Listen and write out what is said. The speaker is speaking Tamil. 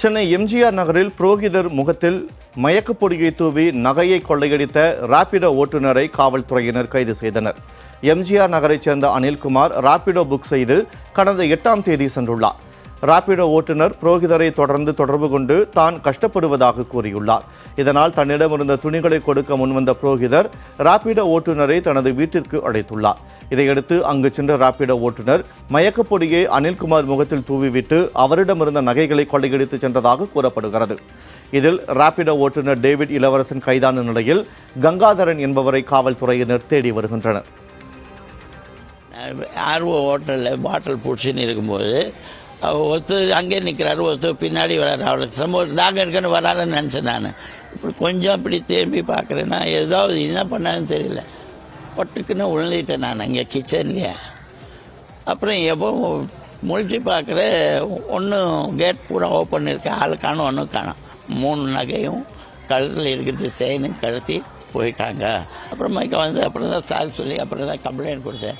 சென்னை எம்ஜிஆர் நகரில் புரோகிதர் முகத்தில் மயக்கப் பொடியை தூவி நகையை கொள்ளையடித்த ராபிடோ ஓட்டுநரை காவல்துறையினர் கைது செய்தனர். எம்ஜிஆர் நகரைச் சேர்ந்த அனில்குமார் ராபிடோ புக் செய்து கடந்த எட்டாம் தேதி சென்றுள்ளார். ராபிடோ ஓட்டுநர் புரோகிதரை தொடர்ந்து தொடர்பு கொண்டு தான் கஷ்டப்படுவதாக கூறியுள்ளார். இதனால் தன்னிடமிருந்த துணிகளை கொடுக்க முன்வந்த புரோகிதர் ராபிடோ ஓட்டுநரை தனது வீட்டிற்கு அழைத்துள்ளார். இதையடுத்து அங்கு சென்ற ராபிடோ ஓட்டுநர் மயக்கப்பொடியை அனில்குமார் முகத்தில் தூவிவிட்டு அவரிடமிருந்த நகைகளை கொள்ளையடித்து சென்றதாக கூறப்படுகிறது. இதில் ராபிடோ ஓட்டுநர் டேவிட் இளவரசன் கைதான நிலையில் கங்காதரன் என்பவரை காவல்துறையினர் தேடி வருகின்றனர். ஆர்வ ஹோட்டலில் பாட்டில் பிடிச்சின்னு இருக்கும்போது ஒருத்தர் அங்கேயே நிற்கிறாரு ஒருத்தர் பின்னாடி வராரு. அவருக்கு சம்பவம் நாங்கள் இருக்கன்னு வராருன்னு நினச்சேன் நான். இப்படி கொஞ்சம் இப்படி திரும்பி பார்க்குறேன்னா ஏதாவது என்ன பண்ணான்னு தெரியல. பட்டுக்குன்னு விழுந்துட்டேன் நான் அங்கே கிச்சன்லேயே அப்புறம் எப்போ முழிச்சு பார்க்குற ஒன்றும் கேட் பூரா ஓப்பன் இருக்கு. ஆள் காணும் ஒன்றும் காணும். மூணு நகையும் கழுத்தில் இருக்கிறது செயினும் கழுத்தி போயிட்டாங்க. அப்புறமேக்க வந்து அப்புறம் தான் சார் சொல்லி அப்புறம் தான் கம்ப்ளைண்ட் கொடுத்தேன்.